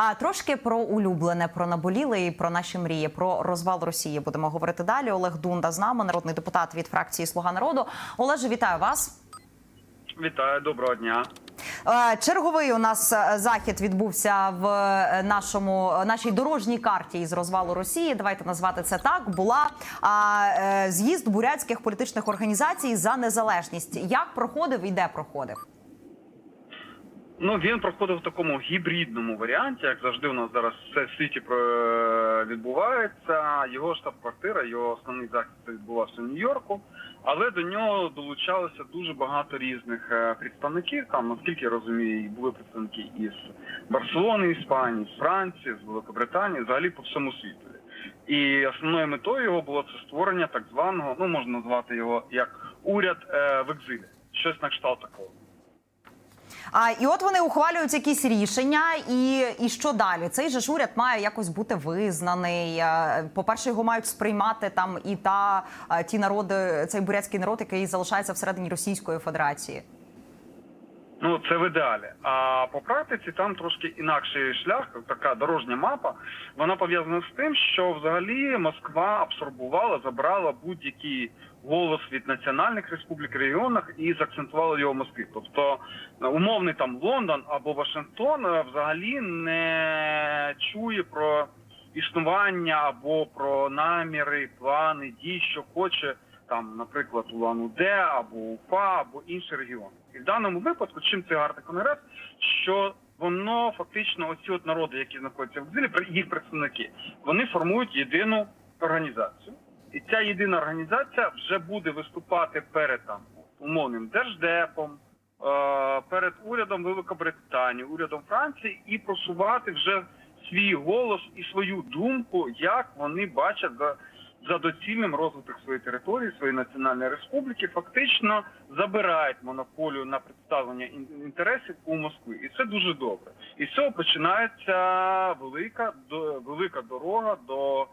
А трошки про улюблене, про наболіле і про наші мрії, про розвал Росії будемо говорити далі. Олег Дунда з нами, народний депутат від фракції Слуга народу. Олеже, вітаю вас. Вітаю, доброго дня. Е, Черговий у нас е, захід відбувся в е, нашому нашій дорожній карті із розвалу Росії. Давайте назвати це так. Була а, з'їзд бурятських політичних організацій за незалежність. Як проходив і де проходив? Ну він проходив в такому гібридному варіанті, як завжди у нас зараз все в світі відбувається. Його штаб-квартира, його основний захід відбувався в Нью-Йорку, але до нього долучалося дуже багато різних е, представників. Там, наскільки я розумію, були представники із Барселони, Іспанії, з Франції, з Великобританії, взагалі по всьому світу. І основною метою його було це створення так званого, ну можна назвати його як уряд е, в екзилі, щось на кшталт такого. А і от вони ухвалюють якісь рішення, і, і що далі? Цей же ж уряд має якось бути визнаний. Е, По-перше, його мають сприймати там і та ті народи, цей бурятський народ, який залишається всередині Російської Федерації. Ну, це в ідеалі. А по практиці там трошки інакший шлях, така дорожня мапа. Вона пов'язана з тим, що взагалі Москва абсорбувала, забрала будь-який голос від національних республік регіонах і заакцентувала його в Москві. Тобто е, умовний там Лондон або Вашингтон е, взагалі не чує про існування або про наміри, плани, дій, що хоче там, наприклад, Улан-Удэ або Уфа, або інший регіон. І в даному випадку, чим це гарний конгрес, що воно фактично, оці от народи, які знаходяться в екзилі, їх представники, вони формують єдину організацію. І ця єдина організація вже буде виступати перед там умовним держдепом, е, перед урядом Великобританії, урядом Франції і просувати вже свій голос і свою думку, як вони бачать за доцільним розвиток своєї території, своєї національної республіки, фактично забирають монополію на представлення інтересів у Москві, і це дуже добре. І з цього починається велика до велика дорога до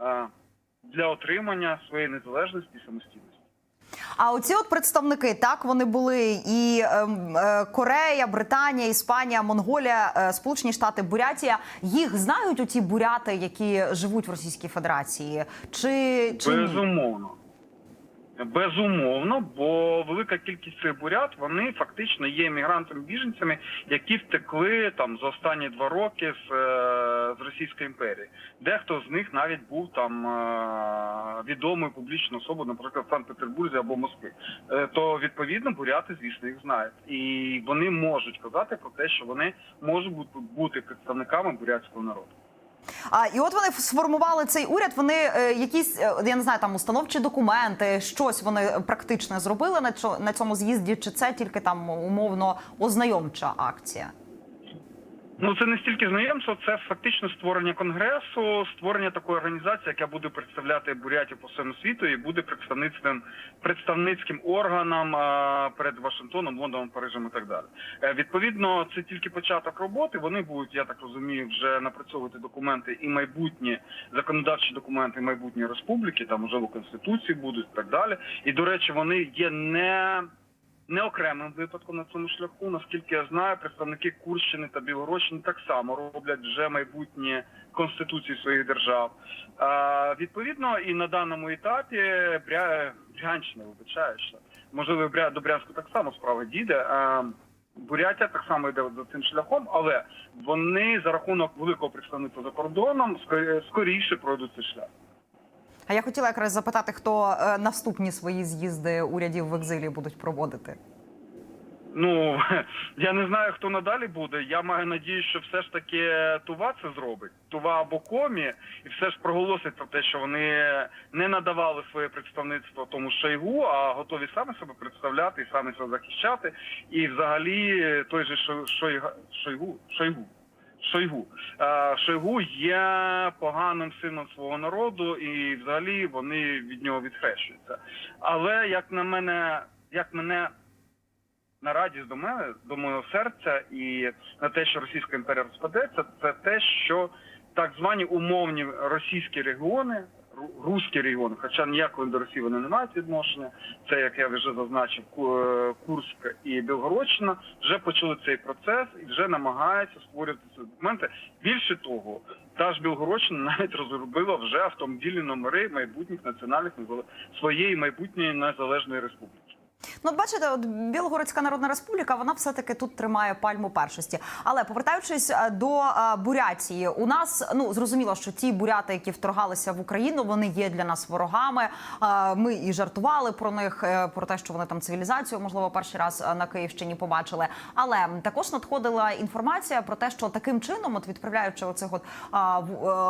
е, для отримання своєї незалежності і самостійності. А оці от представники, так вони були і ем, е, Корея, Британія, Іспанія, Монголія, е, Сполучені Штати, Бурятія. Їх знають оці буряти, які живуть в Російській Федерації, чи, чи? Безумовно. Безумовно, бо велика кількість цих бурят вони фактично є емігрантами-біженцями, які втекли там за останні два роки з, е, з Російської імперії. Дехто з них навіть був там е, відомою публічною особою, наприклад, в Санкт-Петербурзі або Москві. Е, то відповідно буряти, звісно, їх знають, і вони можуть казати про те, що вони можуть бути представниками бурятського народу. А і от вони сформували цей уряд. Вони е, якісь е, я не знаю, там установчі документи, щось вони практично зробили на цьому з'їзді, чи це тільки там умовно ознайомча акція? Ну це не стільки знайомство, це фактично створення конгресу, створення такої організації, яка буде представляти бурятів по всьому світу і буде представництвом представницьким органам перед Вашингтоном, Лондоном, Парижем і так далі. Е, Відповідно, це тільки початок роботи. Вони будуть, я так розумію, вже напрацьовувати документи і майбутні законодавчі документи майбутньої республіки, там можливо конституції будуть і так далі. І до речі, вони є не не окремим випадком на цьому шляху. Наскільки я знаю, представники Курщини та Білорощини так само роблять вже майбутні конституції своїх держав. А, відповідно, і на даному етапі Бря... Брянщина, вибачаюся, можливо, Бря... до Брянську так само справа дійде. А, Бурятія так само йде за цим шляхом, але вони за рахунок великого представництва за кордоном скорі- скоріше пройдуть цей шлях. А я хотіла якраз запитати, хто е, наступні свої з'їзди урядів в екзилі будуть проводити. Ну я не знаю, хто надалі буде. Я маю надію, що все ж таки Тува це зробить. Тува або комі, і все ж проголосить про те, що вони не надавали своє представництво тому Шойгу, а готові саме себе представляти і саме себе захищати. І взагалі той же Шой- Шойгу Шойгу. Шойгу. Е, Шойгу є поганим сином свого народу, і взагалі вони від нього відхрещуються. Але як на мене, як мене на радість до мене, до мого серця, і на те, що Російська імперія розпадеться, це те, що так звані умовні російські регіони ру- руські регіони, хоча ніякої до Росії вони не мають відношення. Це як я вже зазначив, е, Курськ і Білгородщина вже почали цей процес і вже намагаються створювати ці документи. Більше того, та ж Білгородщина навіть розробила вже автомобільні номери майбутніх національних своєї майбутньої незалежної республіки. Ну, от бачите, от Білгородська Народна Республіка, вона все-таки тут тримає пальму першості. Але повертаючись е, до е, Бурятії, у нас ну зрозуміло, що ті буряти, які вторгалися в Україну, вони є для нас ворогами. Е, Ми і жартували про них, про те, що вони там цивілізацію, можливо, перший раз на Київщині побачили. Але також надходила інформація про те, що таким чином, от відправляючи оцих от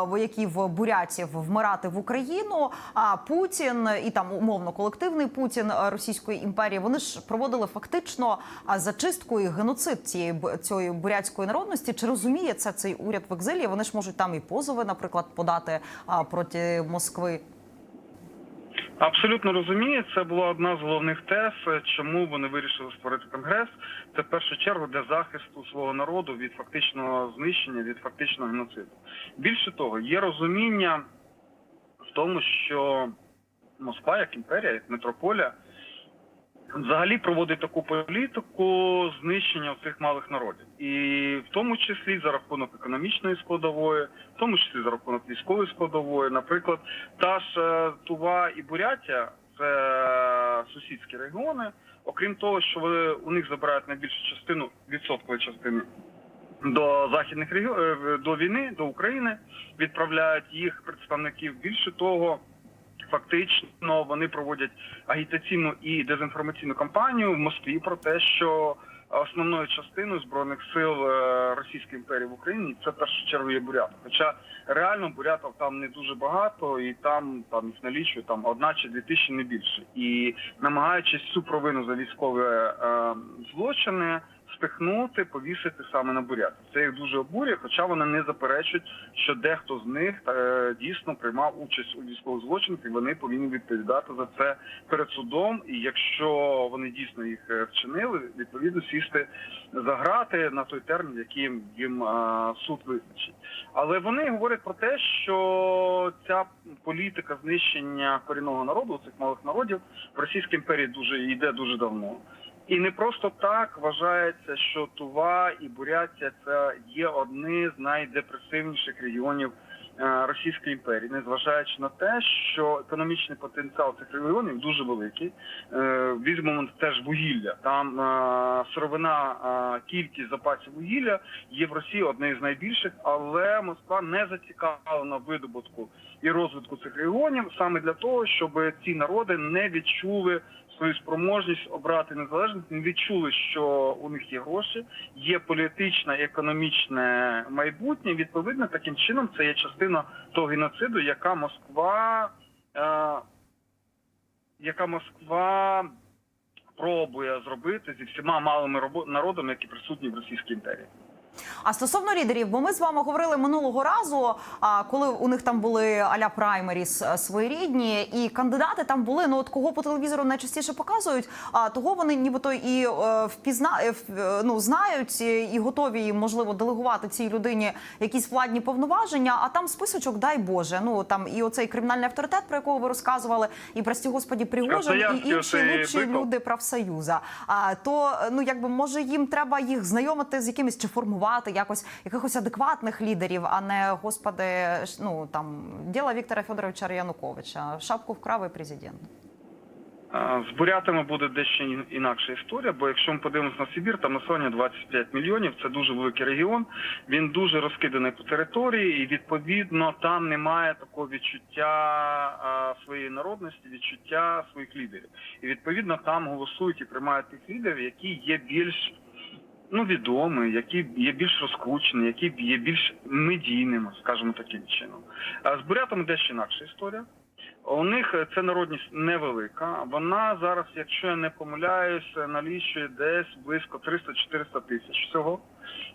вояків бурятів вмирати в Україну, а Путін і там умовно колективний Путін Російської імперії, вони ж проводили фактично зачистку і геноцид цієї цієї бурятської народності. Чи розуміє це цей уряд в екзилі? Вони ж можуть там і позови, наприклад, подати проти Москви. Абсолютно розумію, це була одна з головних тез, е, чому вони вирішили створити конгрес. Це в першу чергу для захисту свого народу від фактичного знищення, від фактичного геноциду. Більше того, є розуміння в тому, що Москва як імперія, як метрополія, взагалі проводить таку політику знищення цих малих народів, і в тому числі за рахунок економічної складової, в тому числі за рахунок військової складової. Наприклад, та ж е, Тува і Бурятія це сусідські регіони. Окрім того, що вони, у них забирають найбільшу частину відсоткової частини до західних регіонів до війни, до України, відправляють їх представників. Більше того, фактично вони проводять агітаційну і дезінформаційну кампанію в Москві про те, що основною частиною збройних сил е, Російської імперії в Україні це першу чергу є буряти. Хоча реально бурятів там не дуже багато, і там там їх налічує там одна чи дві тисячі не більше. І намагаючись цю провину за військові е, злочини спихнути, повісити саме на бурятів. Це їх дуже обурює, хоча вони не заперечують, що дехто з них е, дійсно приймав участь у військових злочинах, і вони повинні відповідати за це перед судом. І якщо вони дійсно їх е, вчинили, відповідно сісти за грати на той термін, яким їм е, суд визначить. Але вони говорять про те, що ця політика знищення корінного народу, цих малих народів в Російській імперії дуже йде дуже давно. І не просто так вважається, що Тува і Бурятія це є одні з найдепресивніших регіонів е, Російської імперії, незважаючи на те, що економічний потенціал цих регіонів дуже великий. Е, Візьмемо теж вугілля. Там е, сировина, кількість запасів вугілля є в Росії однією з найбільших, але Москва не зацікавлена видобутку і розвитку цих регіонів саме для того, щоб ці народи не відчули свою спроможність обрати незалежність, не відчули, що у них є гроші, є політичне економічне майбутнє. Відповідно, таким чином це є частина того геноциду, яка Москва, е, яка Москва пробує зробити зі всіма малими народами, які присутні в Російській імперії. А стосовно лідерів, бо ми з вами говорили минулого разу, а коли у них там були аля праймеріс е, своєрідні, і кандидати там були. Ну от кого по телевізору найчастіше показують, а того вони нібито і е, впізна е, ну, знають і готові можливо делегувати цій людині якісь владні повноваження. А там списочок, дай Боже. Ну там і оцей кримінальний авторитет, про якого ви розказували, і прості господі Пригожин, і інші лучші люди профсоюза. А то ну якби може їм треба їх знайомити з якимись чи формувати якось якихось адекватних лідерів, а не господи, ну там діло Віктора Федоровича Януковича. Шапку вкрав і президент. З бурятами буде дещо ін- інакша історія, бо якщо ми подивимося на Сибір, там населення 25 мільйонів, це дуже великий регіон. Він дуже розкиданий по території, і відповідно там немає такого відчуття своєї народності, відчуття своїх лідерів. І відповідно там голосують і приймають тих лідерів, які є більш ну відомі, які є більш розкручені, які є більш медійними, скажімо таким чином. З бурятами дещо інакша історія. У них е, це народність невелика. Вона зараз, якщо я не помиляюсь, налічує десь близько 300-400 тисяч всього.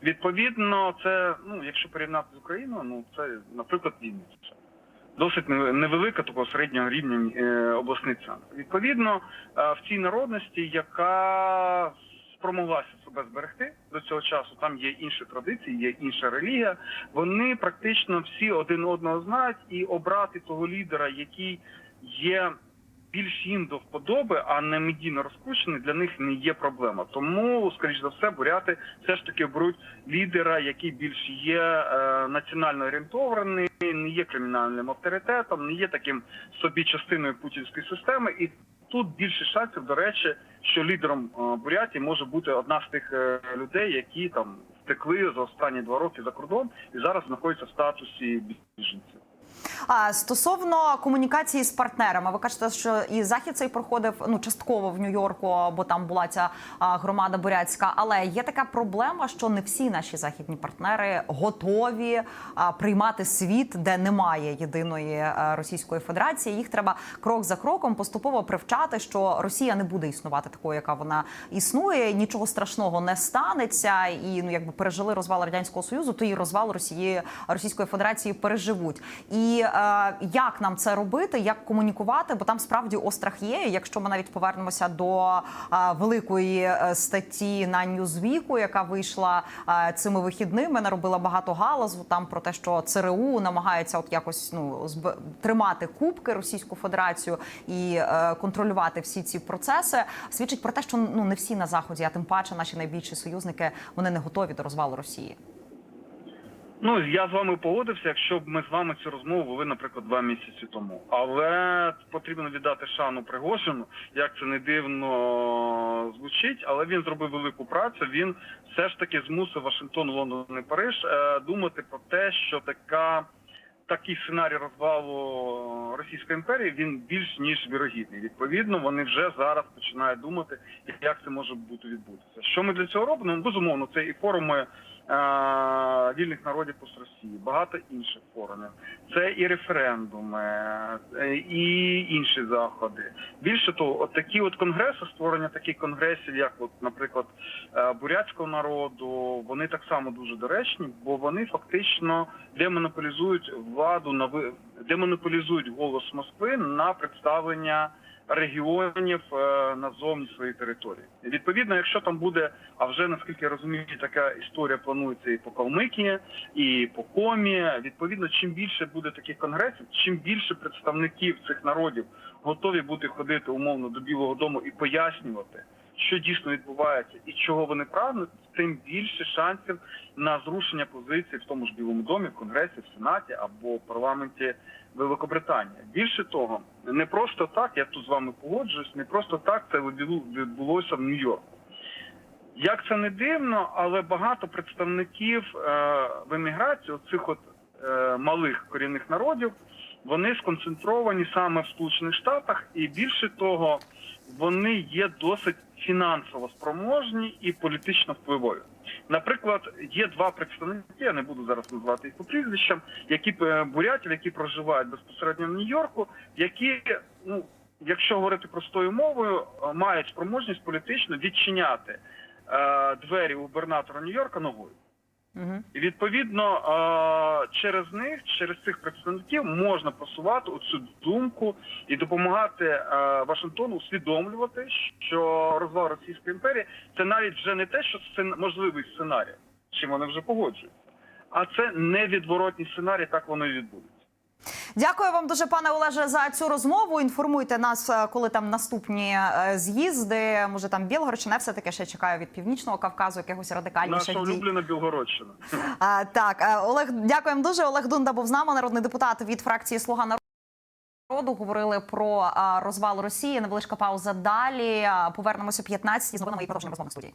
Відповідно, це ну, якщо порівняти з Україною, ну це, наприклад, Вінниця. Досить невелика такого середнього рівня е, обласний центр. Відповідно, е, в цій народності, яка спромоглася себе зберегти до цього часу. Там є інші традиції, є інша релігія. Вони практично всі один одного знають, і обрати того лідера, який є більш їм до вподоби, а не медійно розкручений, для них не є проблема. Тому, скоріш за все, буряти все ж таки беруть лідера, який більш є е, національно орієнтований, не є кримінальним авторитетом, не є таким собі частиною путінської системи. І тут більше шансів, до речі, що лідером е, Буряті може бути одна з тих е, людей, які там втекли за останні два роки за кордон і зараз знаходяться в статусі біженців. Стосовно комунікації з партнерами, ви кажете, що і захід цей проходив ну частково в Нью-Йорку, бо там була ця громада бурятська. Але є така проблема, що не всі наші західні партнери готові приймати світ, де немає єдиної Російської Федерації. Їх треба крок за кроком поступово привчати, що Росія не буде існувати такою, яка вона існує. Нічого страшного не станеться, і ну якби пережили розвал радянського союзу, то і розвал Росії Російської Федерації переживуть. І е, як нам це робити, як комунікувати? Бо там справді острах є. Якщо ми навіть повернемося до е, великої е, статті на Ньюзвіку, яка вийшла е, цими вихідними, наробила багато галасу там про те, що ЦРУ намагається от якось ну тримати кубки Російську Федерацію і е, контролювати всі ці процеси, свідчить про те, що ну не всі на заході, а тим паче наші найбільші союзники вони не готові до розвалу Росії. Ну я з вами погодився, якщо б ми з вами цю розмову вели, наприклад, два місяці тому. Але потрібно віддати шану Пригожину, як це не дивно звучить, але він зробив велику працю. Він все ж таки змусив Вашингтон, Лондон і Париж е, думати про те, що така. Такий сценарій розвалу Російської імперії він більш ніж вірогідний. Відповідно, вони вже зараз починають думати, як це може бути відбутися. Що ми для цього робимо? Ну, безумовно, це і форуми вільних народів пост Росії, багато інших форумів. Це і референдуми, е, і інші заходи. Більше того, от такі от конгреси, створення таких конгресів, як, от, наприклад, е, бурятського народу, вони так само дуже доречні, бо вони фактично демонополізують владу на демонополізують голос Москви на представлення регіонів е, назовні своєї території. Відповідно, якщо там буде, а вже наскільки я розумію, така історія планується і по Калмикії, і по Комі. Відповідно, чим більше буде таких конгресів, чим більше представників цих народів готові бути ходити умовно до Білого Дому і пояснювати, що дійсно відбувається і чого вони прагнуть, тим більше шансів на зрушення позицій в тому ж Білому домі, в Конгресі, в Сенаті або в парламенті Великобританії. Більше того, не просто так, я тут з вами погоджуюсь, не просто так це відбуло- відбулося в Нью-Йорку. Як це не дивно, але багато представників е, в еміграції цих от е, малих корінних народів вони сконцентровані саме в Сполучених Штатах, і більше того, вони є досить фінансово спроможні і політично впливові. Наприклад, є два представники, я не буду зараз називати їх по прізвищам, які е, бурятів, які проживають безпосередньо в Нью-Йорку, які, ну якщо говорити простою мовою, е, мають спроможність політично відчиняти е, двері губернатора Нью-Йорка ногою. І відповідно через них, через цих представників можна просувати оцю думку і допомагати Вашингтону усвідомлювати, що розвал Російської імперії це навіть вже не те, що це можливий сценарій, чим вони вже погоджуються, а це невідворотній сценарій, так воно і відбудеться. Дякую вам дуже, пане Олеже, за цю розмову. Інформуйте нас, е, коли там наступні е, з'їзди. Може, там Білгородщина, все таки ще чекаю від північного Кавказу, якихось радикальніших Наша улюблена Білгородщина. А, так, е, Олег, дякуємо дуже. Олег Дунда був з нами, народний депутат від фракції Слуга народу. Говорили про розвал Росії. Невеличка пауза далі. Повернемося о 15 і знову на мої продовження розмови студії.